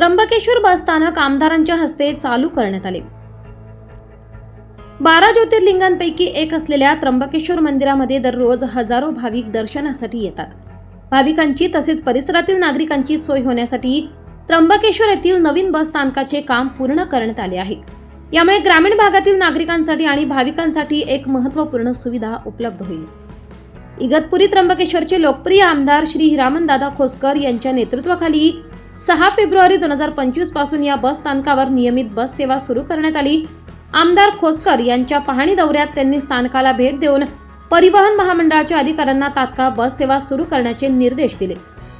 त्र्यंबकेश्वर बस स्थानक आमदारांच्या हस्ते चालू करण्यात आले. बारा ज्योतिर्लिंगांपैकी एक असलेल्या त्र्यंबकेश्वर मंदिरामध्ये दररोज हजारो भाविक दर्शनासाठी येतात. भाविकांची तसेच परिसरातील नागरिकांची सोय होण्यासाठी त्र्यंबकेश्वर येथील नवीन बस स्थानकाचे काम पूर्ण करण्यात आले आहे. यामुळे ग्रामीण भागातील नागरिकांसाठी आणि भाविकांसाठी एक महत्त्वपूर्ण सुविधा उपलब्ध होईल. इगतपुरी त्र्यंबकेश्वरचे लोकप्रिय आमदार श्री हिरामनदादा खोसकर यांच्या नेतृत्वाखाली सहा फेब्रुवारी दोन हजार पंचवीसपासून या बस स्थानकावर नियमित बस सेवा सुरू करण्यात आली. आमदार खोसकर यांच्या पाहणी दौऱ्यात त्यांनी स्थानकाला भेट देऊन परिवहन महामंडळाच्या अधिकाऱ्यांना तात्काळ बस सेवा सुरू करण्याचे निर्देश दिले.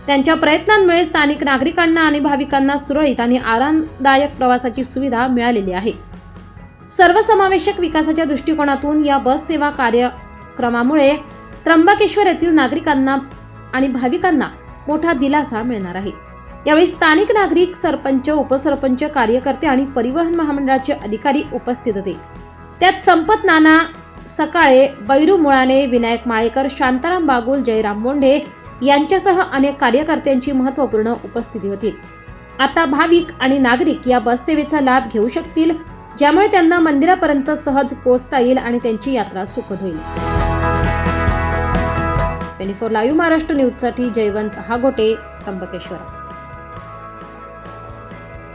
त्यांच्या प्रयत्नांमुळे स्थानिक नागरिकांना आणि भाविकांना सुरळीत आणि आरामदायक प्रवासाची सुविधा मिळालेली आहे. सर्वसमावेशक विकासाच्या दृष्टिकोनातून या बस सेवा कार्यक्रमामुळे त्र्यंबकेश्वर येथील नागरिकांना आणि भाविकांना मोठा दिलासा मिळणार आहे. यावेळी स्थानिक नागरिक सरपंच उपसरपंच कार्यकर्ते आणि परिवहन महामंडळाचे अधिकारी उपस्थित होते. त्यात संपत नाना सकाळे बैरू मुळाने विनायक माळेकर शांताराम बागुल जयराम मोंढे यांच्यासह अनेक कार्यकर्त्यांची महत्त्वपूर्ण उपस्थिती होती. आता भाविक आणि नागरिक या बससेवेचा लाभ घेऊ शकतील ज्यामुळे त्यांना मंदिरापर्यंत सहज पोहोचता येईल आणि त्यांची यात्रा सुखद होईल. ट्वेंटी फोर लाईव्ह महाराष्ट्र न्यूजसाठी जयवंत हागोटे त्र्यंबकेश्वर.